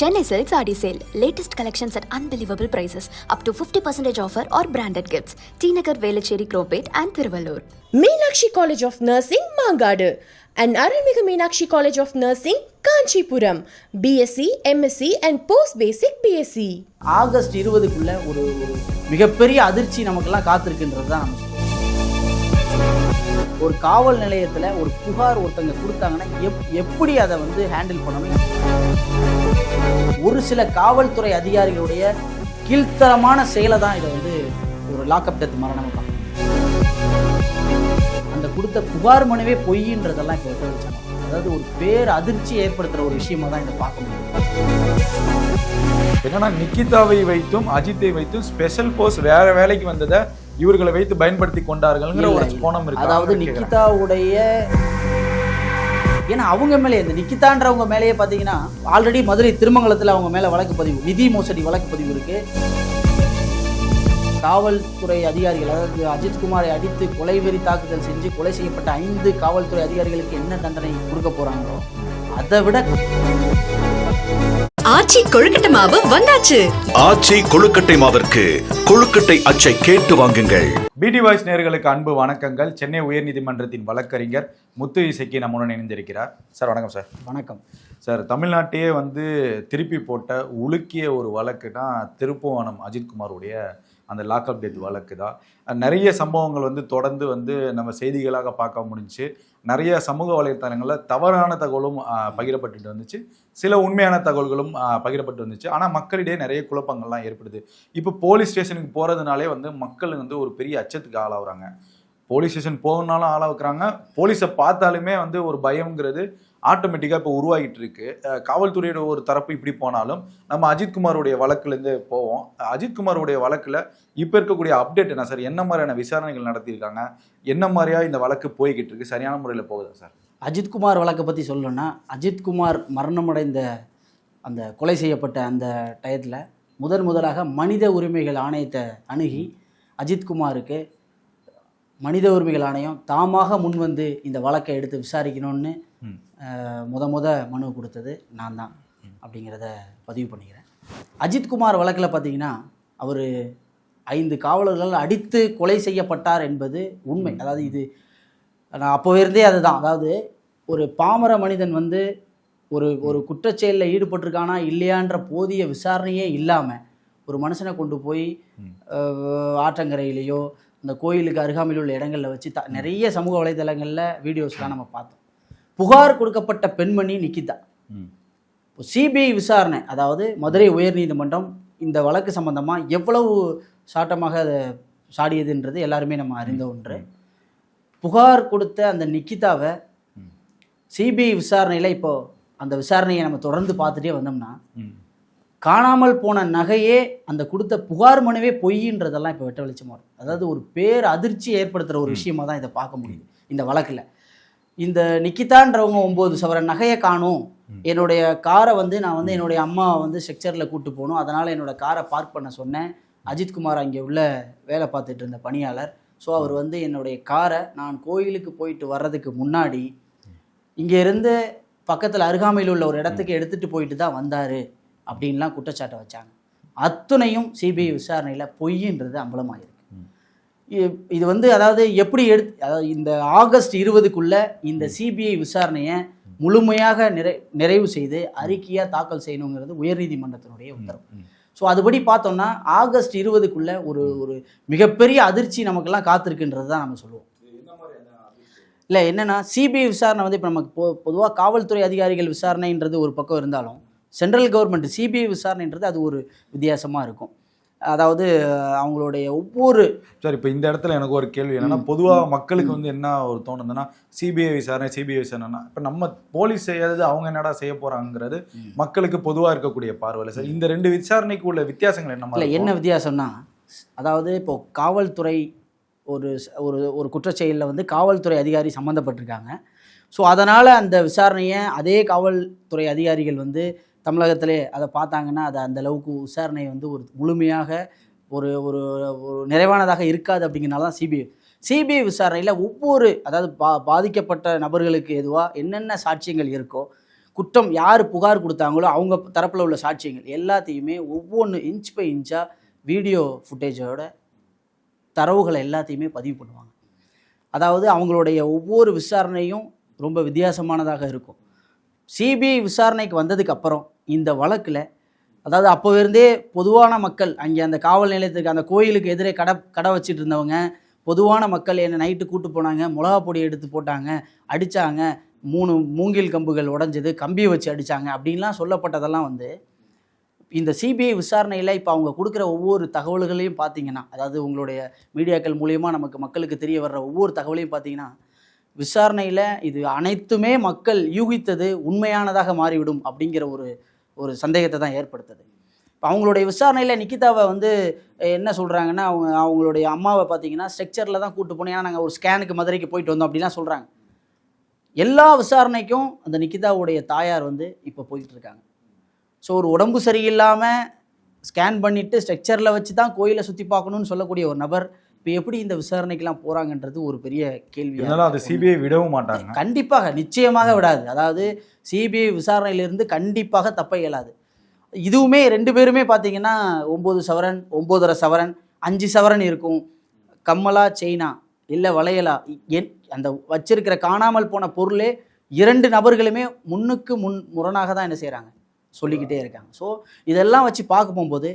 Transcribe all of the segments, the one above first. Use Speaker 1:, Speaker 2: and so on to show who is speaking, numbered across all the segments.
Speaker 1: Chennai Silk Saree Sale. Latest collections at unbelievable prices. Up to 50% offer or branded gifts. T Nagar, Velachery, Cropate and Thiruvallur.
Speaker 2: Meenakshi college of nursing Mangadu and Arulmigu Meenakshi college of nursing Kanchipuram BSc MSc and post basic BSc
Speaker 3: August இருபதுக்குள்ள ஒரு ஒரு மிகப்பெரிய அதிர்ச்சி நமக்கெல்லாம் காத்திருக்குன்றது தான். ஒரு காவல் நிலையத்தில் ஒரு புகார் ஒருத்தங்க கொடுத்தாங்கன்னா எப் எப்படி அதை வந்து ஹேண்டில் பண்ணணும் ஒரு சில காவல்துறை அதிகாரிகளுடைய கீழ்த்தரமான செயலை தான் இதை வந்து ஒரு லாக்அப் டெத் மரணம் பார்க்கணும் அந்த கொடுத்த புகார் மனுவே பொய்ன்றதெல்லாம் இப்போ வச்சாங்க அதாவது ஒரு பேர் அதிர்ச்சி ஏற்படுத்துகிற ஒரு விஷயமா தான் இதை பார்க்க முடியும்
Speaker 4: என்னன்னா நிக்கிதாவை வைத்தும் அஜித்தை வைத்தும் ஸ்பெஷல் போஸ் வேற வேலைக்கு வந்ததை இவர்களை வைத்து பயன்படுத்தி கொண்டார்கள்ங்கிற ஒரு. கோணம் இருக்கு
Speaker 3: அதாவது. நிக்கிதாவுடைய ஏன்னா அவங்க மேலே இந்த நிக்கிதான்றவங்க மேலேயே பார்த்தீங்கன்னா ஆல்ரெடி மதுரை திருமங்கலத்தில் அவங்க மேலே வழக்கு பதிவு நிதி மோசடி வழக்கு பதிவு இருக்கு. காவல்துறை அதிகாரிகள் அதாவது அஜித்குமாரை அடித்து கொலைவெறி தாக்குதல் செஞ்சு கொலை செய்யப்பட்ட ஐந்து காவல்துறை அதிகாரிகளுக்கு என்ன தண்டனை கொடுக்க போறாங்களோ அதை விட
Speaker 5: ஆச்சி கொழுக்கட்டை மாவு வந்தாச்சு.
Speaker 6: ஆச்சி கொழுக்கட்டை மாவிற்கு கொழுக்கட்டை அச்சை கேட்டு வாங்குங்கள்.
Speaker 4: பிடி வாய்ஸ் நேயர்களுக்கு அன்பு வணக்கங்கள். சென்னை உயர்நீதிமன்றத்தின் வழக்கறிஞர் முத்து இசைக்கு நம்முடன் இணைந்திருக்கிறார். சார் வணக்கம் சார்.
Speaker 3: வணக்கம்.
Speaker 4: சார் தமிழ்நாட்டையே வந்து திருப்பி போட்ட உலுக்கிய ஒரு வழக்குனா திருப்புவனம் அஜித்குமாருடைய அந்த லாக்அப் டெத் வழக்கு தான் நிறைய சம்பவங்கள் வந்து தொடர்ந்து வந்து நம்ம செய்திகளாக பார்க்க முடிஞ்சுச்சு. நிறைய சமூக வலைத்தளங்களில் தவறான தகவலும் பகிரப்பட்டு வந்துச்சு. சில உண்மையான தகவல்களும் பகிரப்பட்டு வந்துச்சு. ஆனால் மக்களிடையே நிறைய குழப்பங்கள்லாம் ஏற்படுது. இப்போ போலீஸ் ஸ்டேஷனுக்கு போகிறதுனாலே வந்து மக்கள் வந்து ஒரு பெரிய அச்சத்துக்கு ஆளாகிறாங்க. போலீஸ் ஸ்டேஷன் போகணுன்னாலும் ஆளாக்குறாங்க. போலீஸை பார்த்தாலுமே வந்து ஒரு பயம்ங்கிறது ஆட்டோமேட்டிக்காக இப்போ உருவாகிட்டு இருக்கு காவல்துறையோட ஒரு தரப்பு இப்படி போனாலும் நம்ம அஜித்குமாருடைய வழக்குலேருந்து போவோம். அஜித்குமாருடைய வழக்கில் இப்போ இருக்கக்கூடிய அப்டேட் என்ன சார்? என்ன மாதிரியான விசாரணைகள் நடத்தியிருக்காங்க? என்ன மாதிரியா இந்த வழக்கு போய்கிட்டு இருக்கு சரியான முறையில் போகுதா சார்?
Speaker 3: அஜித்குமார் வழக்கை பற்றி சொல்லணும்னா அஜித்குமார் மரணமடைந்த அந்த கொலை செய்யப்பட்ட அந்த டயத்தில் முதன் முதலாக மனித உரிமைகள் ஆணையத்தை அணுகி அஜித்குமாருக்கு மனித உரிமைகள் ஆணையம் தாமாக முன்வந்து இந்த வழக்கை எடுத்து விசாரிக்கணும்னு முத முத மனு கொடுத்தது நான் தான் அப்படிங்கிறத பதிவு பண்ணிக்கிறேன். அஜித்குமார் வழக்கில் பார்த்தீங்கன்னா அவர் ஐந்து காவலர்கள் அடித்து கொலை செய்யப்பட்டார் என்பது உண்மை. அதாவது இது நான் அப்போவே இருந்தே அதுதான். அதாவது ஒரு பாமர மனிதன் வந்து ஒரு ஒரு குற்றச்செயலில் ஈடுபட்டிருக்கானா இல்லையான்ற போதிய விசாரணையே இல்லாமல் ஒரு மனுஷனை கொண்டு போய் ஆற்றங்கரையிலேயோ அந்த கோயிலுக்கு அருகாமையில் உள்ள இடங்களில் வச்சு த நிறைய சமூக வலைதளங்களில் வீடியோஸ்லாம் நம்ம பார்த்தோம். புகார் கொடுக்கப்பட்ட பெண்மணி நிக்கிதா. இப்போ சிபிஐ விசாரணை அதாவது மதுரை உயர்நீதிமன்றம் இந்த வழக்கு சம்பந்தமாக எவ்வளவு சாட்டமாக அதை சாடியதுன்றது எல்லாருமே நம்ம அறிந்த ஒன்று. புகார் கொடுத்த அந்த நிக்கிதாவை. சிபிஐ விசாரணையில் இப்போ அந்த விசாரணையை நம்ம தொடர்ந்து பார்த்துட்டே வந்தோம்னா. காணாமல் போன நகையே அந்த கொடுத்த புகார் மனுவே பொய்ன்றதெல்லாம் இப்போ வெட்ட வெளிச்சமாக இருக்கும் அதாவது ஒரு பேர் அதிர்ச்சி ஏற்படுத்துகிற ஒரு விஷயமா தான் இதை பார்க்க முடியுது. இந்த வழக்கில். இந்த நிக்கிதான்றவங்க ஒம்பது சவரன் நகையை காணும். என்னுடைய காரை வந்து நான் வந்து என்னுடைய அம்மா வந்து செக்சரில் கூட்டு போகணும் அதனால் என்னோட காரை பார்க் பண்ண சொன்னேன். அஜித்குமார் அங்கே உள்ள வேலை பார்த்துட்டு இருந்த பணியாளர். ஸோ அவர் வந்து என்னுடைய காரை நான் கோயிலுக்கு போயிட்டு வர்றதுக்கு முன்னாடி இங்கே இருந்து பக்கத்தில் அருகாமையில் உள்ள ஒரு இடத்துக்கு எடுத்துகிட்டு போயிட்டு தான் வந்தார் அப்படின்லாம் குற்றச்சாட்டை வச்சாங்க. அத்துணையும் சிபிஐ விசாரணையில் பொய்ன்றது அம்பலமாயிருக்கு. இது வந்து அதாவது எப்படி எடுத்து அதாவது இந்த ஆகஸ்ட் இருபதுக்குள்ள இந்த சிபிஐ விசாரணையை முழுமையாக நிறை நிறைவு செய்து அறிக்கையாக தாக்கல் செய்யணுங்கிறது உயர்நீதிமன்றத்தினுடைய உத்தரவு. ஸோ அதுபடி பார்த்தோம்னா ஆகஸ்ட் இருபதுக்குள்ள ஒரு ஒரு மிகப்பெரிய அதிர்ச்சி நமக்கெல்லாம் காத்திருக்குன்றது தான் நம்ம சொல்லுவோம். இல்லை என்னன்னா சிபிஐ விசாரணை வந்து இப்போ நமக்கு பொ பொதுவாக காவல்துறை அதிகாரிகள் விசாரணைன்றது ஒரு பக்கம் இருந்தாலும் சென்ட்ரல் கவர்மெண்ட் சிபிஐ விசாரணைன்றது அது ஒரு வித்தியாசமாக இருக்கும். அதாவது அவங்களுடைய ஒவ்வொரு
Speaker 4: சார் இப்போ இந்த இடத்துல எனக்கு ஒரு கேள்வி என்னன்னா பொதுவாக மக்களுக்கு வந்து என்ன ஒரு தோணுதுன்னா சிபிஐ விசாரணை சிபிஐ விசாரணைனா இப்போ நம்ம போலீஸ் செய்யறது அவங்க என்னடா செய்ய போறாங்கிறது மக்களுக்கு பொதுவாக இருக்கக்கூடிய பார்வையில். சார் இந்த ரெண்டு விசாரணைக்கு உள்ள வித்தியாசங்கள் என்ன
Speaker 3: இல்லை என்ன வித்தியாசம்னா அதாவது இப்போ காவல்துறை ஒரு ஒரு ஒரு குற்றச்செயலில் வந்து காவல்துறை அதிகாரி சம்மந்தப்பட்டிருக்காங்க ஸோ அதனால் அந்த விசாரணையை அதே காவல்துறை அதிகாரிகள் வந்து தமிழகத்திலே அதை பார்த்தாங்கன்னா அது அந்த அளவுக்கு விசாரணை வந்து ஒரு முழுமையாக ஒரு ஒரு ஒரு நிறைவானதாக இருக்காது அப்படிங்கிறனால தான் சிபிஐ. சிபிஐ விசாரணையில் ஒவ்வொரு அதாவது பா பாதிக்கப்பட்ட நபர்களுக்கு எதுவாக என்னென்ன சாட்சியங்கள் இருக்கோ குற்றம் யார் புகார் கொடுத்தாங்களோ அவங்க தரப்பில் உள்ள சாட்சியங்கள் எல்லாத்தையுமே ஒவ்வொன்று இன்ச் பை இன்ச்சாக வீடியோ ஃபுட்டேஜோட தரவுகளை எல்லாத்தையுமே பதிவு பண்ணுவாங்க. அதாவது அவங்களுடைய ஒவ்வொரு விசாரணையும் ரொம்ப வித்தியாசமானதாக இருக்கும். சிபிஐ விசாரணைக்கு வந்ததுக்கு அப்புறம் இந்த வழக்கில் அதாவது அப்போ இருந்தே பொதுவான மக்கள் அங்கே அந்த காவல் நிலையத்துக்கு அந்த கோயிலுக்கு எதிரே கடை கடை வச்சுட்டு இருந்தவங்க பொதுவான மக்கள் என்னை நைட்டு கூட்டு போனாங்க மிளகா பொடி எடுத்து போட்டாங்க அடித்தாங்க மூணு மூங்கில் கம்புகள் உடஞ்சது கம்பியை வச்சு அடித்தாங்க அப்படின்லாம் சொல்லப்பட்டதெல்லாம் வந்து இந்த சிபிஐ விசாரணையில் இப்போ அவங்க கொடுக்குற ஒவ்வொரு தகவல்களையும் பார்த்தீங்கன்னா அதாவது உங்களுடைய மீடியாக்கள் மூலியமாக நமக்கு மக்களுக்கு தெரிய வர்ற ஒவ்வொரு தகவலையும் பார்த்தீங்கன்னா விசாரணையில் இது அனைத்துமே மக்கள் யூகித்தது உண்மையானதாக மாறிவிடும் அப்படிங்கிற ஒரு ஒரு சந்தேகத்தை தான் ஏற்படுத்துது. இப்போ அவங்களுடைய விசாரணையில் நிக்கிதாவை வந்து என்ன சொல்கிறாங்கன்னா அவங்க அவங்களுடைய அம்மாவை பார்த்தீங்கன்னா ஸ்ட்ரக்சரில் தான் கூட்டு போனோம் ஏன்னா நாங்கள் ஒரு ஸ்கேனுக்கு மதுரைக்கு போயிட்டு வந்தோம் அப்படிலாம் சொல்கிறாங்க எல்லா விசாரணைக்கும் அந்த நிக்கிதாவுடைய தாயார் வந்து இப்போ போயிட்டு இருக்காங்க ஸோ ஒரு உடம்பு சரியில்லாமல் ஸ்கேன் பண்ணிவிட்டு ஸ்ட்ரக்சரில் வச்சு தான் கோயிலை சுற்றி பார்க்கணுன்னு சொல்லக்கூடிய ஒரு நபர் இப்போ எப்படி இந்த விசாரணைக்கெல்லாம் போகிறாங்கன்றது ஒரு பெரிய கேள்வி.
Speaker 4: அது சிபிஐ விடவும் மாட்டாங்க.
Speaker 3: கண்டிப்பாக நிச்சயமாக விடாது. அதாவது சிபிஐ விசாரணையிலிருந்து கண்டிப்பாக தப்ப இயலாது. இதுவுமே ரெண்டு பேருமே பார்த்தீங்கன்னா ஒம்பது சவரன் ஒம்போதரை சவரன் அஞ்சு சவரன் இருக்கும். கம்மலா செயினா இல்லை வளையலா என் அந்த வச்சிருக்கிற காணாமல் போன பொருளே இரண்டு நபர்களுமே முன்னுக்கு முன் முரணாக தான் என்ன செய்கிறாங்க சொல்லிக்கிட்டே இருக்காங்க. ஸோ இதெல்லாம் வச்சு பார்க்க போகும்போது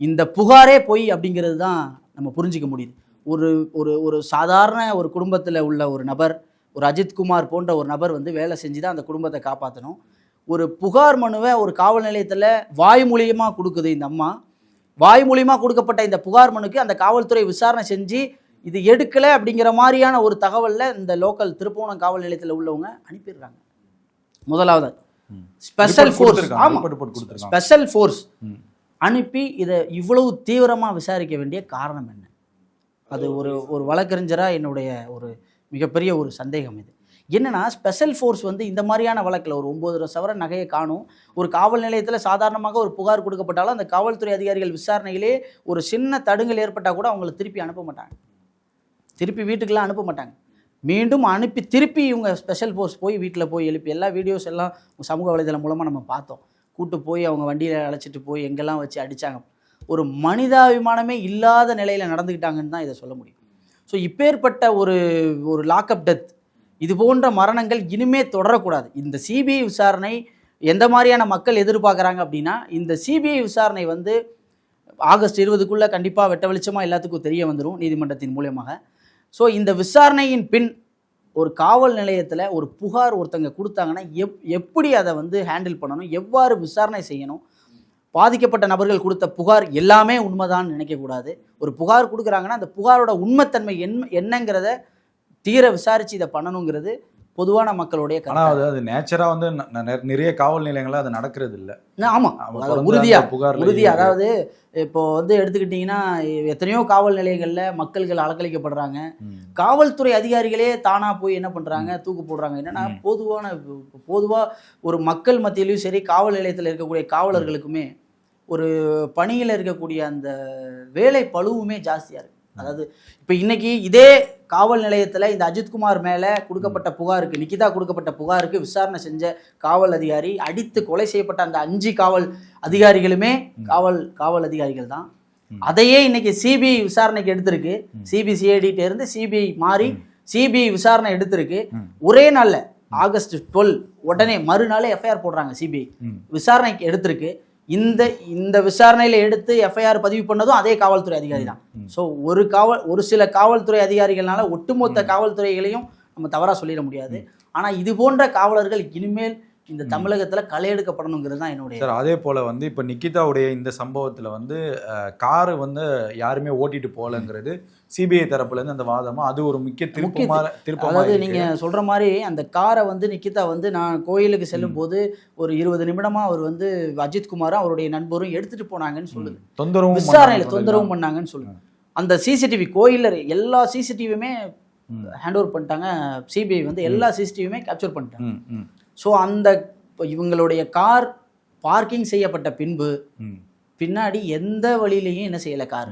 Speaker 3: இந்த புகாரே பொய் அப்படிங்கிறது தான் நம்ம புரிஞ்சிக்க முடியுது ஒரு ஒரு ஒரு சாதாரண ஒரு குடும்பத்தில் உள்ள ஒரு நபர் ஒரு அஜித்குமார் போன்ற ஒரு நபர் வந்து வேலை செஞ்சு தான் அந்த குடும்பத்தை காப்பாற்றணும் ஒரு புகார் மனுவை ஒரு காவல் நிலையத்தில் வாய் மூலியமாக கொடுக்குது இந்த அம்மா வாய் மூலியமாக கொடுக்கப்பட்ட இந்த புகார் மனுக்கு அந்த காவல்துறை விசாரணை செஞ்சு இது எடுக்கலை அப்படிங்கிற மாதிரியான ஒரு தகவலில் இந்த லோக்கல் திருப்போணம் காவல் நிலையத்தில் உள்ளவங்க அனுப்பிடுறாங்க முதலாவது. Special force. ஆமாம். Special force. அனுப்பி இதை இவ்வளவு தீவிரமாக விசாரிக்க வேண்டிய காரணம் என்ன? அது ஒரு ஒரு வழக்கறிஞராக என்னுடைய ஒரு மிகப்பெரிய ஒரு சந்தேகம் இது. என்னன்னா ஸ்பெஷல் ஃபோர்ஸ் வந்து இந்த மாதிரியான வழக்கில் ஒரு ஒம்பது சவர நகையை காணும். ஒரு காவல் நிலையத்தில் சாதாரணமாக ஒரு புகார் கொடுக்கப்பட்டாலும் அந்த காவல்துறை அதிகாரிகள் விசாரணையிலே ஒரு சின்ன தடுங்கல் ஏற்பட்டால் கூட அவங்கள திருப்பி அனுப்ப மாட்டாங்க. திருப்பி வீட்டுக்கெல்லாம் அனுப்ப மாட்டாங்க. மீண்டும் அனுப்பி திருப்பி இவங்க ஸ்பெஷல் ஃபோர்ஸ் போய் வீட்டில் போய் எழுப்பி எல்லா வீடியோஸ் எல்லாம் சமூக வலைதளம் மூலமாக நம்ம பார்த்தோம். கூட்டு போய் அவங்க வண்டியில் அழைச்சிட்டு போய் எங்கெல்லாம் வச்சு அடித்தாங்க ஒரு மனிதாபிமானமே இல்லாத நிலையில் நடந்துக்கிட்டாங்கன்னு தான் இதை சொல்ல முடியும். ஸோ இப்பேற்பட்ட ஒரு ஒரு லாக்அப் டெத் இது போன்ற மரணங்கள் இனிமே தொடரக்கூடாது. இந்த சிபிஐ விசாரணை எந்த மாதிரியான மக்கள் எதிர்பார்க்குறாங்க அப்படின்னா இந்த சிபிஐ விசாரணை வந்து ஆகஸ்ட் இருபதுக்குள்ளே கண்டிப்பாக வெட்ட வெளிச்சமாக எல்லாத்துக்கும் தெரிய வந்துடும் நீதிமன்றத்தின் மூலியமாக. ஸோ இந்த விசாரணையின் பின் ஒரு காவல் நிலையத்தில் ஒரு புகார் ஒருத்தங்க கொடுத்தாங்கன்னா எப் எப்படி அதை வந்து ஹேண்டில் பண்ணணும்? எவ்வாறு விசாரணை செய்யணும்? பாதிக்கப்பட்ட நபர்கள் கொடுத்த புகார் எல்லாமே உண்மைதான் நினைக்கக்கூடாது ஒரு புகார் கொடுக்குறாங்கன்னா அந்த புகாரோட உண்மைத்தன்மை என் என்னங்கிறத தீர விசாரித்து இதை பண்ணணுங்கிறது பொதுவான மக்களுடைய
Speaker 4: ஆனா
Speaker 3: கருத்து.
Speaker 4: அது அது நேச்சரா வந்து நிறைய காவல் நிலையங்கள்ல அது நடக்கிறது இல்ல
Speaker 3: ஆமாம் உறுதியா
Speaker 4: அந்த புகார்ல
Speaker 3: உறுதியா
Speaker 4: இருக்கு.
Speaker 3: அதாவது இப்போ வந்து எடுத்துக்கிட்டிங்கன்னா எத்தனையோ காவல் நிலையங்களில் மக்கள்கள் அலக்களிக்கப்படுறாங்க
Speaker 4: ம்.
Speaker 3: காவல்துறை அதிகாரிகளே தானா போய் என்ன பண்றாங்க? தூக்கு போடுறாங்க. என்னன்னா. பொதுவான பொதுவா ஒரு மக்கள் மத்தியிலையும் சரி காவல் நிலையத்தில் இருக்கக்கூடிய காவலர்களுக்குமே ஒரு பணியில் இருக்கக்கூடிய அந்த வேலை பளுவுமே ஜாஸ்தியா இருக்கு. அதாவது இப்போ இன்னைக்கு இதே காவல் நிலையத்தில் இந்த அஜித்குமார் மேலே கொடுக்கப்பட்ட புகாருக்கு நிக்கிதா கொடுக்கப்பட்ட புகாருக்கு விசாரணை செஞ்ச காவல் அதிகாரி அடித்து கொலை செய்யப்பட்ட அந்த அஞ்சு காவல் அதிகாரிகளுமே காவல் காவல் அதிகாரிகள் தான். அதையே இன்னைக்கு சிபிஐ விசாரணைக்கு எடுத்திருக்கு. சிபிசிஐடிட்ட இருந்து சிபிஐ மாறி சிபிஐ விசாரணை எடுத்திருக்கு. ஒரே நாள்ல ஆகஸ்ட் டுவெல் உடனே மறுநாளே எஃப்ஐஆர் போடுறாங்க சிபிஐ. விசாரணைக்கு எடுத்திருக்கு. இந்த இந்த விசாரணையில எடுத்து எஃப்ஐஆர் பதிவு பண்ணதும் அதே காவல்துறை அதிகாரி தான். ஸோ ஒரு காவல் ஒரு சில காவல்துறை அதிகாரிகள்னால ஒட்டுமொத்த காவல்துறைகளையும் நம்ம தவறா சொல்லிட முடியாது. ஆனா இது போன்ற காவலர்கள் இனிமேல் இந்த தமிழகத்துல களை எடுக்கப்படணுங்கிறது தான் என்னுடைய
Speaker 4: சார் அதே போல வந்து இப்ப நிக்கிதாவுடைய இந்த சம்பவத்துல வந்து காரு வந்து யாருமே ஓட்டிட்டு போகலங்கிறது சிபிஐ தரப்புல இருந்து அந்த வாதமா அது ஒரு முக்கிய திருப்பமா திருப்பமா
Speaker 3: அதாவது
Speaker 4: இருக்கு.
Speaker 3: நீங்க சொல்ற மாதிரி அந்த காரை வந்து நிக்கிதா வந்து நான் கோயிலுக்கு செல்லும் போது ஒரு இருபது நிமிடமா அவர் வந்து அஜித் குமாரும் அவருடைய நண்பரும் எடுத்துட்டு போனாங்கன்னு சொல்லுது.
Speaker 4: தொந்தரவும்
Speaker 3: விசாரணையில தொந்தரவும் பண்ணாங்கன்னு சொல்லுது. அந்த சிசிடிவி கோயில்ல எல்லா சிசிடிவியுமே. ஹேண்ட் ஓவர் பண்ணிட்டாங்க. சிபிஐ வந்து எல்லா சிசிடிவியுமே கேப்சர் பண்ணிட்டாங்க. ஸோ அந்த இவங்களுடைய கார் பார்க்கிங் செய்யப்பட்ட பின்பு பின்னாடி எந்த வழியிலையும் என்ன செய்யல கார்.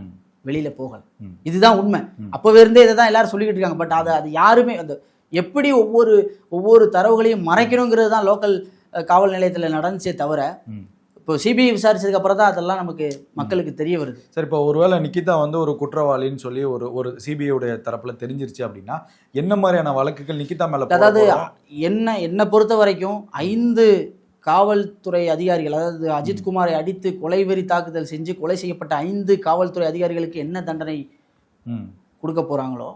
Speaker 3: வெளியில போகல. இதுதான் உண்மை. அப்பவே இருந்தே இதை தான் எல்லாரும் சொல்லிக்கிட்டு இருக்காங்க பட் அது அது யாருமே அந்த எப்படி ஒவ்வொரு ஒவ்வொரு தரவுகளையும் மறைக்கணுங்கிறது தான் லோக்கல் காவல் நிலையத்தில் நடந்துச்சே தவிர. இப்போ சிபிஐ விசாரிச்சதுக்கு அப்புறம் தான் அதெல்லாம் நமக்கு மக்களுக்கு தெரிய வருது
Speaker 4: சரி இப்போ ஒருவேளை நிக்கிதா வந்து ஒரு குற்றவாளின்னு சொல்லி ஒரு ஒரு சிபிஐ உடைய தரப்புல தெரிஞ்சிருச்சு அப்படின்னா என்ன மாதிரியான வழக்குகள் நிக்கிதா மேல
Speaker 3: அதாவது? என்ன என்னை பொறுத்த வரைக்கும் ஐந்து காவல்துறை அதிகாரிகள் அதாவது அஜித் குமாரை அடித்து கொலைவெறி தாக்குதல் செஞ்சு கொலை செய்யப்பட்ட ஐந்து காவல்துறை அதிகாரிகளுக்கு என்ன தண்டனை கொடுக்க போறாங்களோ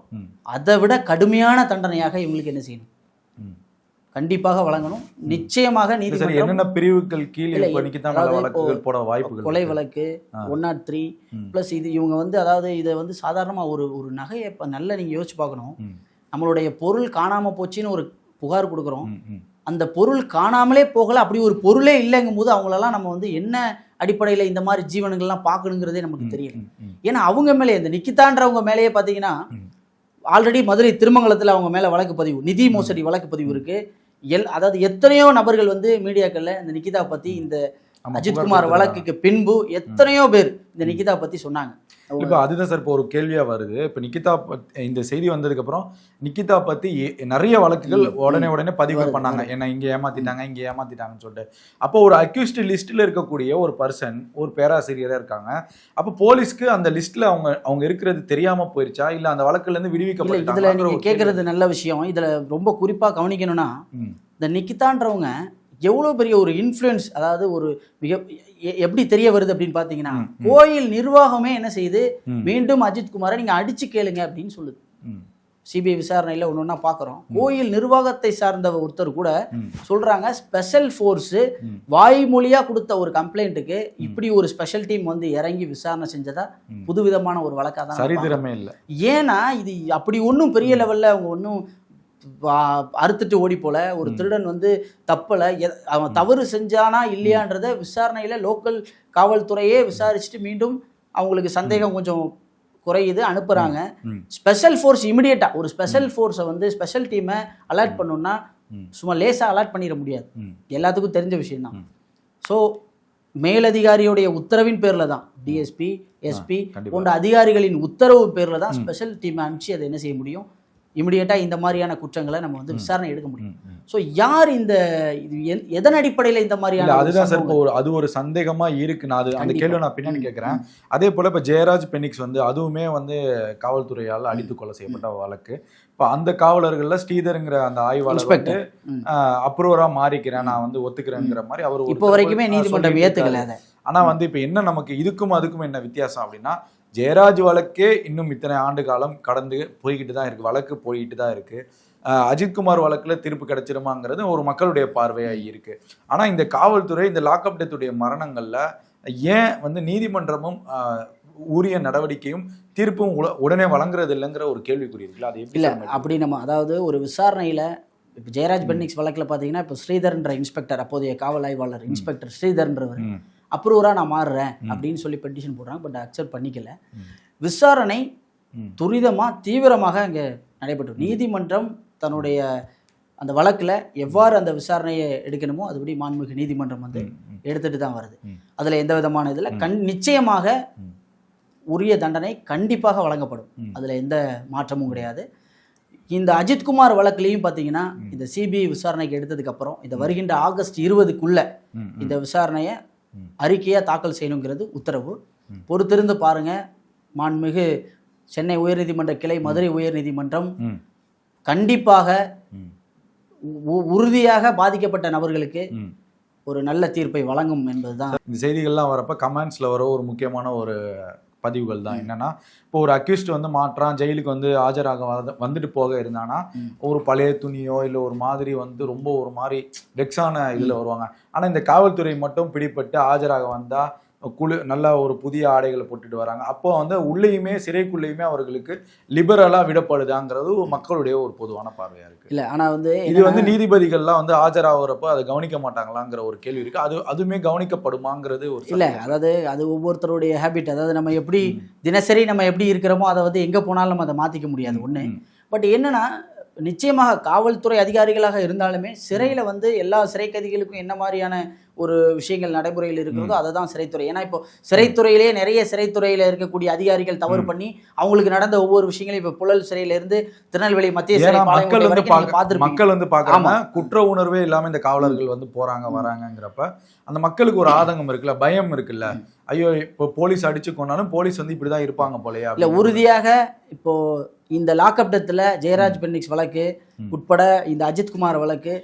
Speaker 3: அதை விட கடுமையான தண்டனையாக இவங்களுக்கு என்ன செய்யணும். கண்டிப்பாக வழங்கணும் நிச்சயமாக நீதிமன்றம்
Speaker 4: என்னென்ன பிரிவுகள் கீழ் வழக்குகள் போட வாய்ப்புகள்
Speaker 3: கொலை? வழக்கு. ஒன் நாட் த்ரீ ப்ளஸ் இது இவங்க வந்து அதாவது இதை வந்து சாதாரணமாக ஒரு ஒரு நகையை இப்போ நல்லா நீங்கள் யோசிச்சு பார்க்கணும் நம்மளுடைய பொருள் காணாம போச்சுன்னு ஒரு புகார் கொடுக்குறோம். அந்த பொருள் காணாமலே போகல அப்படி ஒரு பொருளே இல்லைங்கும் போது அவங்களெல்லாம் நம்ம வந்து என்ன அடிப்படையில் இந்த மாதிரி ஜீவனங்கள்லாம் பார்க்கணுங்கிறதே நமக்கு தெரியல. ஏன்னா அவங்க மேலே இந்த நிக்கிதான்றவங்க மேலேயே பார்த்தீங்கன்னா. ஆல்ரெடி மதுரை திருமங்கலத்தில் அவங்க மேலே வழக்கு பதிவு நிதி மோசடி வழக்கு பதிவு இருக்கு எல் அதாவது எத்தனையோ நபர்கள் வந்து மீடியாக்களில் இந்த நிக்கிதா பற்றி இந்த அஜித்குமார் வழக்குக்கு பின்பு எத்தனையோ பேர் இந்த நிக்கிதா பத்தி சொன்னாங்க.
Speaker 4: இப்போ அதுதான் சார் இப்போ ஒரு கேள்வியா வருது. இப்போ நிக்கிதா இந்த செய்தி வந்ததுக்கு அப்புறம் நிக்கிதா பத்தி நிறைய வழக்குகள் உடனே உடனே பதிவு பண்ணாங்க. என்ன இங்க ஏமாத்திட்டாங்க இங்க ஏமாத்திட்டாங்கன்னு சொல்லிட்டு. அப்போ ஒரு அக்யூஸ்ட் லிஸ்ட்ல இருக்கக்கூடிய ஒரு பர்சன் ஒரு பேராசிரியரா இருக்காங்க. அப்போ போலீஸ்க்கு அந்த லிஸ்ட்ல அவங்க அவங்க இருக்கிறது தெரியாம போயிருச்சா? இல்ல அந்த வழக்குல இருந்து
Speaker 3: இதுல
Speaker 4: விடுவிக்கப்பட்டாங்க
Speaker 3: நீங்க கேக்குறது நல்ல விஷயம். இதுல ரொம்ப குறிப்பா கவனிக்கணும்னா இந்த நிக்கிதான்றவங்க எவ்வளோ பெரிய ஒரு இன்ஃப்ளூயன்ஸ் அதாவது ஒரு மிக எப்படி தெரிய வருது அப்படின்னு பார்த்தீங்கன்னா. கோயில் நிர்வாகமே என்ன செய்யுது? மீண்டும் அஜித் குமாரை நீங்க அடிச்சு கேளுங்க அப்படின்னு சொல்லுது. சிபிஐ விசாரணையில் ஒன்று ஒன்றா பார்க்குறோம் கோயில் நிர்வாகத்தை சார்ந்த ஒருத்தர் கூட சொல்றாங்க ஸ்பெஷல் ஃபோர்ஸு
Speaker 4: ம்.
Speaker 3: வாய்மொழியா கொடுத்த ஒரு கம்ப்ளைண்ட்டுக்கு இப்படி ஒரு ஸ்பெஷல் டீம் வந்து இறங்கி விசாரணை செஞ்சதா. புதுவிதமான ஒரு வழக்காக தான்.
Speaker 4: சரித்திரமே இல்ல.
Speaker 3: ஏன்னா இது அப்படி ஒன்றும் பெரிய லெவலில் அவங்க ஒன்றும் அறுத்துட்டு ஓடி போல. ஒரு திருடன் வந்து தப்பலை. அவன் தவறு செஞ்சானா இல்லையான்றத விசாரணையில் லோக்கல் காவல்துறையே விசாரிச்சுட்டு மீண்டும் அவங்களுக்கு சந்தேகம் கொஞ்சம் குறையுது அனுப்புகிறாங்க. ஸ்பெஷல் ஃபோர்ஸ் இமிடியேட்டாக ஒரு ஸ்பெஷல் ஃபோர்ஸை வந்து ஸ்பெஷல் டீமை அலர்ட் பண்ணணும்னா
Speaker 4: ம்.
Speaker 3: சும்மா லேசாக அலர்ட் பண்ணிட முடியாது. எல்லாத்துக்கும் தெரிஞ்ச விஷயம்தான்.
Speaker 4: ம்.
Speaker 3: ஸோ மேலதிகாரியுடைய உத்தரவின் பேரில் தான். DSP SP. போன்ற அதிகாரிகளின் உத்தரவு பேரில் தான் ஸ்பெஷல் டீம் அனுப்பிச்சு அதை என்ன செய்ய முடியும்? இமிடியேட்டாக இந்த மாதிரியான குற்றங்களை நம்ம வந்து விசாரணை எடுக்க முடியும். ஸோ யார் இந்த இது எதன் அடிப்படையில் இந்த மாதிரியான
Speaker 4: அதுதான் சார் இப்போ? ஒரு அது ஒரு சந்தேகமா இருக்கு நான் அது அந்த. கேள்வி நான் பின்னாடி கேட்கறேன் அதே போல இப்ப ஜெயராஜ் பெனிக்ஸ் வந்து அதுவுமே வந்து காவல்துறையால் அடித்து கொலை செய்யப்பட்ட வழக்கு இப்ப அந்த காவலர்கள்ல ஸ்ரீதர்ங்கிற அந்த ஆய்வாளர் வந்து
Speaker 3: இன்ஸ்பெக்டர் ம்.
Speaker 4: அப்ரூவரா மாறிக்கிறேன் நான் வந்து ஒத்துக்கிறேங்கிற மாதிரி அவர்
Speaker 3: இப்போ வரைக்குமே நீதிமன்றம்
Speaker 4: இருக்காரு.
Speaker 3: அதை
Speaker 4: ஆனா வந்து இப்ப என்ன நமக்கு இதுக்கும் அதுக்கும் என்ன வித்தியாசம் அப்படின்னா ஜெயராஜ் வழக்கே இன்னும் இத்தனை ஆண்டு காலம் கடந்து போய்கிட்டு தான் இருக்கு வழக்கு போய்கிட்டு தான் இருக்கு. அஜித்குமார் வழக்குல தீர்ப்பு கிடைச்சிருமாங்கிறது ஒரு மக்களுடைய பார்வையா இருக்கு. ஆனா இந்த காவல்துறை இந்த லாக்அப் டெத்துடைய மரணங்கள்ல ஏன் வந்து நீதிமன்றமும் உரிய நடவடிக்கையும் தீர்ப்பும் உடனே வழங்குறது இல்லைங்கிற ஒரு கேள்விக்குறி இருக்குல்ல? அது எப்படி
Speaker 3: இல்லை அப்படி நம்ம அதாவது ஒரு விசாரணையில் இப்போ ஜெயராஜ் பென்னிக்ஸ் வழக்கில் பார்த்தீங்கன்னா இப்போ ஸ்ரீதர்ன்ற இன்ஸ்பெக்டர் அப்போதைய காவல் ஆய்வாளர் இன்ஸ்பெக்டர் ஸ்ரீதர்ன்றவர் அப்ரூவராக நான் மாறுறேன். அப்படின்னு சொல்லி பெட்டிஷன் போடுறாங்க பட் அக்செப்ட் பண்ணிக்கல. விசாரணை. துரிதமாக தீவிரமாக அங்கே நடைபெற்று நீதிமன்றம் தன்னுடைய அந்த வழக்கில் எவ்வாறு அந்த விசாரணையை எடுக்கணுமோ அதுபடி மாண்புமிகு நீதிமன்றம் வந்து. எடுத்துட்டு தான் வருது. அதில் எந்த விதமான இதில். கண் நிச்சயமாக. உரிய தண்டனை கண்டிப்பாக வழங்கப்படும். அதில் எந்த மாற்றமும் கிடையாது இந்த அஜித்குமார் வழக்குலையும் பார்த்தீங்கன்னா இந்த சிபிஐ விசாரணைக்கு எடுத்ததுக்கு அப்புறம் இந்த வருகின்ற ஆகஸ்ட் இருபதுக்குள்ள. இந்த விசாரணையை. அறிக்கையாக தாக்கல் செய்யணுங்கிறது உத்தரவு. பொறுத்திருந்து பாருங்க மாண்புமிகு சென்னை உயர்நீதிமன்ற கிளை மதுரை உயர்நீதிமன்றம் கண்டிப்பாக உறுதியாக பாதிக்கப்பட்ட நபர்களுக்கு. ஒரு நல்ல தீர்ப்பை வழங்கும் என்பதுதான்
Speaker 4: இந்த செய்திகள்லாம் வரப்ப கமெண்ட்ஸ்ல வர ஒரு முக்கியமான ஒரு பதிவுகள் தான். என்னன்னா இப்போ ஒரு அக்யூஸ்ட் வந்து மாற்றான் ஜெயிலுக்கு வந்து ஆஜராக வந்துட்டு போக இருந்தானா. ஒரு பழைய துணியோ இல்லை ஒரு மாதிரி வந்து ரொம்ப ஒரு மாதிரி வெக்ஸான இதுல வருவாங்க. ஆனா இந்த காவல்துறை மட்டும் பிடிபட்டு ஆஜராக வந்தா குழு நல்ல ஒரு புதிய ஆடைகளை போட்டுட்டு வராங்க. அப்போ வந்து உள்ளேயுமே சிறைக்குள்ளேயுமே அவர்களுக்கு லிபரலா விடப்படுதாங்கிறது மக்களுடைய ஒரு பொதுவான பார்வையா இருக்கு.
Speaker 3: இல்ல ஆனா வந்து
Speaker 4: இது வந்து நீதிபதிகள்லாம் வந்து ஆஜராகிறப்ப அதை கவனிக்க மாட்டாங்களாங்கிற ஒரு கேள்வி இருக்கு. அது அதுவுமே கவனிக்கப்படுமாங்கிறது ஒரு
Speaker 3: இல்ல. அதாவது அது ஒவ்வொருத்தருடைய ஹேபிட் அதாவது நம்ம எப்படி தினசரி நம்ம எப்படி இருக்கிறோமோ அதை வந்து எங்க போனாலும் நம்ம அதை மாத்திக்க முடியாது ஒண்ணு.
Speaker 4: ம்.
Speaker 3: பட் என்னன்னா நிச்சயமாக காவல்துறை அதிகாரிகளாக இருந்தாலுமே சிறையில வந்து எல்லா சிறை கைதிகளுக்கும் என்ன மாதிரியான ஒரு விஷயங்கள் நடைமுறையில் இருக்கிறதோ அதை தான் சிறைத்துறை. ஏன்னா இப்போ சிறைத்துறையிலே நிறைய சிறைத்துறையில இருக்கக்கூடிய அதிகாரிகள் தவறு பண்ணி அவங்களுக்கு நடந்த ஒவ்வொரு விஷயங்களையும் இப்போ புழல் சிறையில இருந்து திருநெல்வேலி மத்திய சிறை
Speaker 4: மக்கள் வந்து
Speaker 3: பார்த்திருப்பீங்க.
Speaker 4: மக்கள் வந்து பாக்குறாங்க
Speaker 3: ஆமா.
Speaker 4: குற்ற உணர்வே இல்லாம இந்த காவலர்கள் வந்து போறாங்க வராங்கங்கிறப்ப அந்த மக்களுக்கு ஒரு ஆதங்கம் இருக்குல்ல பயம் இருக்குல்ல? ஐயோ இப்போ போலீஸ் அடிச்சு கொண்டாலும் போலீஸ் வந்து இப்படிதான் இருப்பாங்க போலயா
Speaker 3: இல்ல உறுதியாக இப்போ இந்த லாக்அப் டெத்தில் ஜெயராஜ் பென்னிக்ஸ் வழக்கு உட்பட இந்த அஜித்குமார் வழக்கு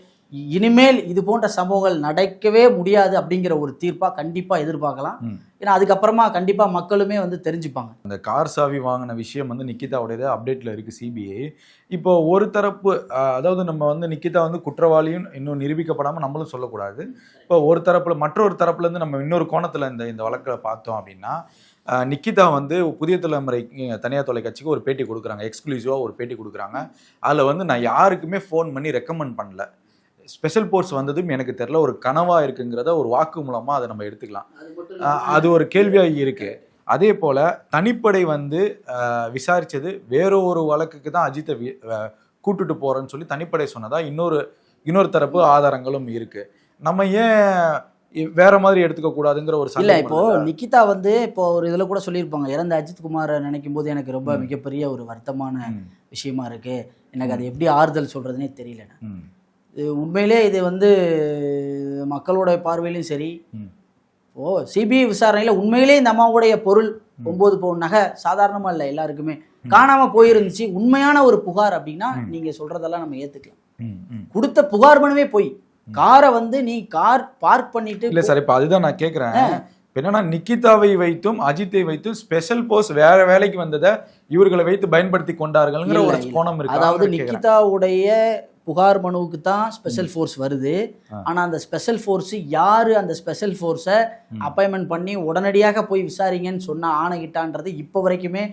Speaker 3: இனிமேல் இது போன்ற சம்பவங்கள் நடக்கவே முடியாது அப்படிங்கிற ஒரு தீர்ப்பா கண்டிப்பா எதிர்பார்க்கலாம். ஏன்னா அதுக்கப்புறமா கண்டிப்பா மக்களுமே வந்து தெரிஞ்சுப்பாங்க.
Speaker 4: இந்த கார் சாவி வாங்கின விஷயம் வந்து நிக்கிதாவுடையது அப்டேட்ல இருக்கு சிபிஐ இப்போ ஒரு தரப்பு அதாவது நம்ம வந்து நிக்கிதா வந்து குற்றவாளியும் இன்னும் நிரூபிக்கப்படாம நம்மளும் சொல்லக்கூடாது. இப்போ ஒரு தரப்புல மற்றொரு தரப்புல இருந்து நம்ம இன்னொரு கோணத்துல இந்த இந்த வழக்கை பார்த்தோம் அப்படின்னா நிக்கிதா வந்து புதிய தலைமுறை தனியார் தொலைக்காட்சிக்கு ஒரு பேட்டி கொடுக்குறாங்க. எக்ஸ்க்ளூசிவா ஒரு பேட்டி கொடுக்குறாங்க. அதுல வந்து நான் யாருக்குமே ஃபோன் பண்ணி ரெக்கமெண்ட் பண்ணல. ஸ்பெஷல் போர்ஸ் வந்ததும் எனக்கு தெரியல ஒரு கனவா இருக்குங்கிறத ஒரு வாக்கு மூலமா அதை நம்ம எடுத்துக்கலாம். அது ஒரு கேள்வியா இருக்கு. அதே போல தனிப்படை வந்து அஹ், விசாரிச்சது வேற ஒரு வழக்குக்கு தான் அஜித்தை கூட்டுட்டு போறேன்னு சொல்லி தனிப்படை சொன்னதா இன்னொரு இன்னொரு தரப்பு ஆதாரங்களும் இருக்கு. நம்ம ஏன் வேற மாதிரி எடுத்துக்க கூடாதுங்கிற ஒரு
Speaker 3: இல்ல இப்போ? நிக்கிதா வந்து இப்போ ஒரு இதுல கூட சொல்லியிருப்பாங்க. இறந்த அஜித் குமாரை நினைக்கும் போது எனக்கு ரொம்ப. மிகப்பெரிய ஒரு வருத்தமான விஷயமா இருக்கு. எனக்கு அது எப்படி ஆறுதல் சொல்றதுனே தெரியல உண்மையிலே இது வந்து மக்களோட பார்வையிலும் சரி. ஓ சிபிஐ விசாரணையில உண்மையிலே இந்த அம்மாவுடைய பொருள் ஒன்பது பவுன் நகை சாதாரணமா இல்லை எல்லாருக்குமே. காணாம போயிருந்துச்சு. உண்மையான ஒரு புகார் அப்படின்னா. நீங்க சொல்றதெல்லாம் நம்ம ஏத்துக்கலாம். கொடுத்த புகார் மனுவே போய் காரை வந்து நீ கார் பார்க் பண்ணிட்டு
Speaker 4: இல்ல சார் இப்ப அதுதான் நான் கேக்குறேன் இப்ப என்னன்னா நிக்கிதாவை வைத்தும் அஜித்தை வைத்தும் ஸ்பெஷல் போர்ஸ் வேற வேலைக்கு வந்ததை இவர்களை வைத்து பயன்படுத்தி கொண்டார்கள்ங்கிற ஒரு. கோணம் இருக்கு
Speaker 3: அதாவது. நிக்கிதாவுடைய புகார் மனுவுக்கு தான் ஸ்பெஷல் ஃபோர்ஸ் வருது
Speaker 4: ஆ.
Speaker 3: ஆனா அந்த ஸ்பெஷல் ஃபோர்ஸ் யாரு அந்த ஸ்பெஷல் ஃபோர்ஸை அப்பாயின்மெண்ட் பண்ணி உடனடியாக போய் விசாரிங்கன்னு சொன்னா ஆணையிட்டான்றது இப்போ வரைக்குமே.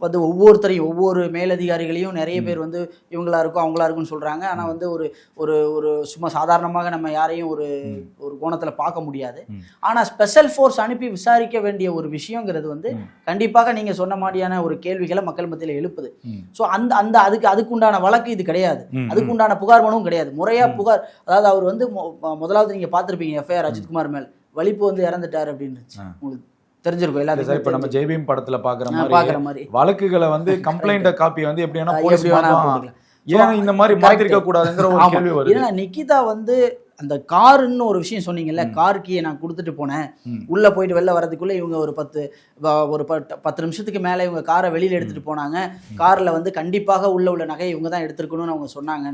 Speaker 3: வந்து ஒவ்வொருத்தரையும் ஒவ்வொரு மேலதிகாரிகளையும் நிறைய பேர் வந்து இவங்களா இருக்கும் அவங்களா இருக்கும்னு சொல்றாங்க. ஆனா வந்து ஒரு ஒரு ஒரு சும்மா சாதாரணமாக நம்ம யாரையும் ஒரு ஒரு கோணத்துல பார்க்க முடியாது.
Speaker 4: ம்.
Speaker 3: ஆனா ஸ்பெஷல் ஃபோர்ஸ் அனுப்பி விசாரிக்க வேண்டிய ஒரு விஷயங்கிறது வந்து. கண்டிப்பாக நீங்க சொன்ன மாதிரியான ஒரு கேள்விகளை மக்கள் மத்தியில எழுப்புது. ஸோ அந்த அந்த அதுக்கு அதுக்குண்டான வழக்கு இது கிடையாது.
Speaker 4: ம்,
Speaker 3: அதுக்கு உண்டான புகார் மனுவும் கிடையாது. முறையா புகார் அதாவது அவர் வந்து முதலாவது நீங்க பார்த்திருப்பீங்க எஃப்ஐஆர் அஜித்குமார் மேல். வலிப்பு வந்து இறந்துட்டார் அப்படின்னு. உங்களுக்கு தெரிஞ்சிருக்கும்
Speaker 4: சார் இப்ப நம்ம ஜெய்பீம் படத்துல பாக்குற. மாதிரி
Speaker 3: பாக்குற மாதிரி
Speaker 4: வழக்குகளை வந்து கம்ப்ளைண்ட் காப்பி வந்து எப்படி வேணா போலீஸ். ஏன் இந்த மாதிரி. மாத்திருக்க கூடாதுங்கிற ஒரு. கேள்வி வருது
Speaker 3: ஏன்னா நிக்கிதா வந்து அந்த காருன்னு ஒரு விஷயம் சொன்னீங்கல்ல கார் கீயை நான் கொடுத்துட்டு போனேன். உள்ள போயிட்டு வெளில வரதுக்குள்ள இவங்க ஒரு பத்து ஒரு பத்து- நிமிஷத்துக்கு மேல இவங்க காரை வெளியில எடுத்துட்டு போனாங்க கார்ல வந்து கண்டிப்பாக உள்ள உள்ள நகை இவங்க தான் எடுத்திருக்கணும்னு அவங்க சொன்னாங்க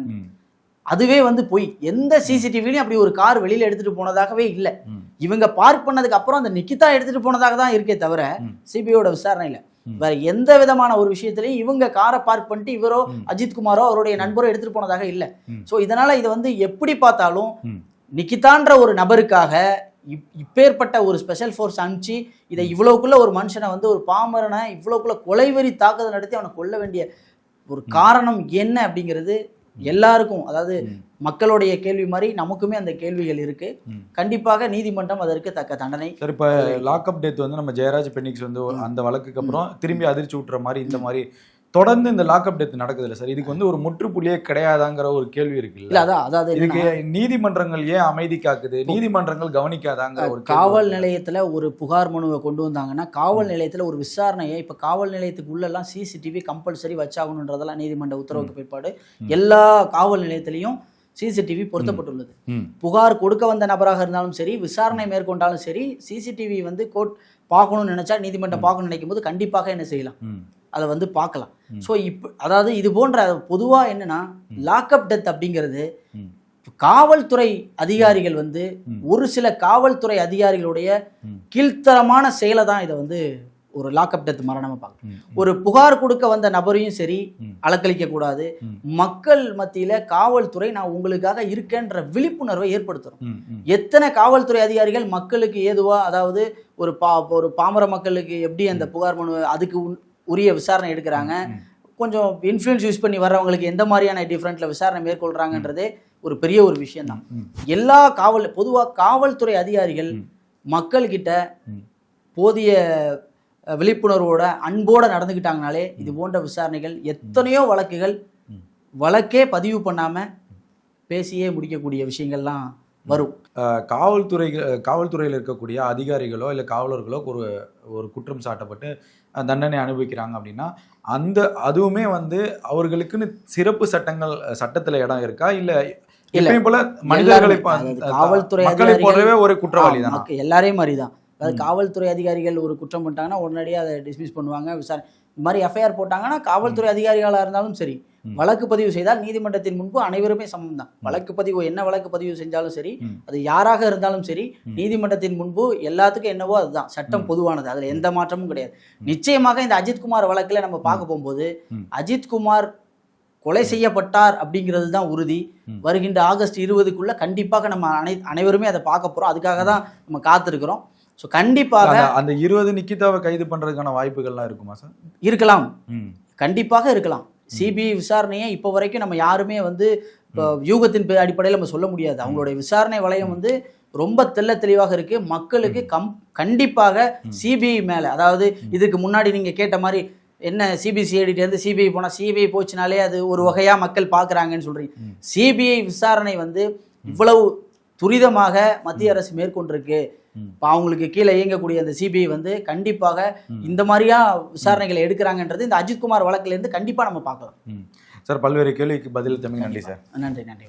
Speaker 3: அதுவே வந்து போய் எந்த சிசிடிவிலையும் அப்படி ஒரு கார் வெளியில எடுத்துட்டு போனதாகவே இல்ல. இவங்க பார்க் பண்ணதுக்கு அப்புறம் அந்த நிக்கிதா எடுத்துட்டு போனதாக தான் இருக்கே தவிர. சிபிஐயோட விசாரணையில. வேற எந்த விதமான ஒரு விஷயத்திலையும் இவங்க காரை பார்க் பண்ணிட்டு இவரோ
Speaker 4: ம்.
Speaker 3: அஜித் குமாரோ அவருடைய நண்பரோ எடுத்துட்டு போனதாக இல்ல. சோ இதனால இதை வந்து எப்படி பார்த்தாலும். நிக்கிதான்ற ஒரு நபருக்காக இப்- இப்பேற்பட்ட ஒரு ஸ்பெஷல் ஃபோர்ஸ் அனுப்பிச்சு இதை இவ்வளவுக்குள்ள ஒரு மனுஷனை வந்து ஒரு பாமரனை இவ்வளவுக்குள்ள கொலைவெறி தாக்குதல் நடத்தி அவனை கொல்ல வேண்டிய ஒரு காரணம் என்ன அப்படிங்கிறது எல்லாருக்கும் அதாவது. மக்களுடைய கேள்வி மாதிரி நமக்குமே அந்த கேள்விகள் இருக்கு. கண்டிப்பாக நீதிமன்றம் அதற்கு தக்க தண்டனை
Speaker 4: சார் இப்ப லாக்அப் டெத் வந்து நம்ம ஜெயராஜ் பென்னிக்ஸ் வந்து அந்த வழக்குக்கு அப்புறம் திரும்பி அதிர்ச்சி விட்டுற மாதிரி இந்த மாதிரி தொடர்ந்து இந்த லாக்அப் டெத் நடக்குது இல்ல சார்? இதுக்கு வந்து ஒரு முற்றுப்புள்ளியே கிடையாதாங்கிற ஒரு கேள்வி
Speaker 3: இல்ல?
Speaker 4: இருக்குல்ல
Speaker 3: அதான் அதாவது
Speaker 4: இதுக்கு நீதிமன்றங்கள் ஏன் அமைதி காக்குது? நீதிமன்றங்கள் கவனிக்காதாங்கிற ஒரு
Speaker 3: காவல். நிலையத்துல ஒரு புகார் மனுவை கொண்டு வந்தாங்கன்னா காவல் நிலையத்துல ஒரு விசாரணையை இப்ப காவல் நிலையத்துக்கு உள்ளெல்லாம் சிசிடிவி கம்பல்சரி வச்சாகணுன்றதெல்லாம் நீதிமன்ற உத்தரவுக்கு பிற்பாடு எல்லா காவல் நிலையத்திலையும் சிசிடிவி பொருத்தப்பட்டுள்ளது. புகார் கொடுக்க வந்த நபராக இருந்தாலும் சரி விசாரணை மேற்கொண்டாலும் சரி சிசிடிவி வந்து கோர்ட் பார்க்கணும்னு நினைச்சா நீதிமன்றம் பார்க்கணும்னு நினைக்கும் போது கண்டிப்பாக என்ன செய்யலாம்? அதை வந்து பார்க்கலாம். ஸோ இப்போ அதாவது இது போன்ற பொதுவாக என்னன்னா லாக்அப் டெத் அப்படிங்கிறது. காவல்துறை அதிகாரிகள் வந்து. ஒரு சில காவல்துறை அதிகாரிகளுடைய. கீழ்த்தரமான செயலை தான் இதை வந்து ஒரு லாக்அப் டெத் மரணமா பார்க்கலாம்
Speaker 4: ம்,
Speaker 3: ஒரு புகார் கொடுக்க வந்த நபரையும் சரி. அலக்களிக்க கூடாது. மக்கள் மத்தியில காவல்துறை நான் உங்களுக்காக இருக்கேன்ற விழிப்புணர்வை ஏற்படுத்துறோம் எத்தனை காவல்துறை அதிகாரிகள் மக்களுக்கு ஏதுவா அதாவது ஒரு பா ஒரு பாமர மக்களுக்கு எப்படி அந்த புகார் மனு அதுக்கு உரிய விசாரணை எடுக்கிறாங்க. கொஞ்சம் இன்ஃப்ளூயன்ஸ் யூஸ் பண்ணி வர்றவங்களுக்கு எந்த மாதிரியான டிஃப்ரெண்ட்ல விசாரணை மேற்கொள்றாங்கன்றதே ஒரு பெரிய ஒரு விஷயம் தான். எல்லா காவல் பொதுவா காவல்துறை அதிகாரிகள் மக்கள்கிட்ட. போதிய விழிப்புணர்வோட அன்போட நடந்துக்கிட்டாங்கனாலே இது போன்ற விசாரணைகள் எத்தனையோ வழக்குகள் வழக்கே பதிவு பண்ணாம பேசியே முடிக்கக்கூடிய விஷயங்கள்லாம் வரும்.
Speaker 4: காவல்துறை காவல்துறையில் இருக்கக்கூடிய அதிகாரிகளோ இல்லை காவலர்களோ ஒரு ஒரு குற்றம் சாட்டப்பட்டு தண்டனை அனுபவிக்கிறாங்க அப்படின்னா அந்த அதுவுமே வந்து அவர்களுக்குன்னு சிறப்பு சட்டங்கள் சட்டத்துல இடம் இருக்கா இல்ல. எப்பயும் போல மனிதர்களை
Speaker 3: காவல்துறை
Speaker 4: மக்களை போலவே ஒரு குற்றவாளி தானா
Speaker 3: எல்லாரையும் மாதிரி தான் அதாவது. காவல்துறை அதிகாரிகள் ஒரு குற்றம் பண்ணிட்டாங்கன்னா உடனடியாக அதை டிஸ்மிஸ் பண்ணுவாங்க விசாரணை இந்த மாதிரி எஃப்ஐஆர் போட்டாங்கன்னா காவல்துறை அதிகாரிகளாக இருந்தாலும் சரி. வழக்கு பதிவு செய்தால் நீதிமன்றத்தின் முன்பு அனைவருமே சமம் தான் வழக்கு பதிவு என்ன வழக்கு பதிவு செஞ்சாலும் சரி. அது யாராக இருந்தாலும் சரி. நீதிமன்றத்தின் முன்பு எல்லாத்துக்கும் என்னவோ அதுதான். சட்டம். பொதுவானது. அதுல எந்த மாற்றமும் கிடையாது. நிச்சயமாக இந்த அஜித்குமார் வழக்குல நம்ம பார்க்க போகும்போது. அஜித்குமார் கொலை செய்யப்பட்டார் அப்படிங்கிறது தான் உறுதி. வருகின்ற ஆகஸ்ட் இருபதுக்குள்ள கண்டிப்பாக நம்ம அனை அனைவருமே அதை பார்க்க போறோம். அதுக்காக தான் நம்ம காத்திருக்கிறோம். ஸோ கண்டிப்பாக
Speaker 4: அந்த- இருபது நிக்கிதாவை கைது பண்றதுக்கான வாய்ப்புகள்லாம் இருக்குமா சார்?
Speaker 3: இருக்கலாம். கண்டிப்பாக இருக்கலாம். சிபிஐ விசாரணையை இப்போ வரைக்கும் நம்ம யாருமே வந்து இப்போ யூகத்தின் அடிப்படையில் நம்ம சொல்ல முடியாது. அவங்களுடைய விசாரணை வளையம் வந்து ரொம்ப தெள்ள தெளிவாக இருக்கு. மக்களுக்கு கம் கண்டிப்பாக சிபிஐ மேல அதாவது இதுக்கு முன்னாடி நீங்க கேட்ட மாதிரி என்ன சிபிசிஐடிட்டு இருந்து சிபிஐ போனா சிபிஐ போச்சுனாலே அது ஒரு வகையா மக்கள் பார்க்கறாங்கன்னு சொல்றீங்க.
Speaker 4: ம்.
Speaker 3: சிபிஐ விசாரணை வந்து இவ்வளவு துரிதமாக மத்திய அரசு மேற்கொண்டிருக்கு. இப்போ அவங்களுக்கு கீழே இயங்கக்கூடிய அந்த சிபிஐ வந்து கண்டிப்பாக. இந்த மாதிரியா விசாரணைகளை எடுக்கிறாங்கன்றது இந்த அஜித்குமார் வழக்குல இருந்து கண்டிப்பா நம்ம பார்க்கலாம்.
Speaker 4: சார் பல்வேறு கேள்விக்கு பதில் தமிழ் நன்றி சார்.
Speaker 3: நன்றி நன்றி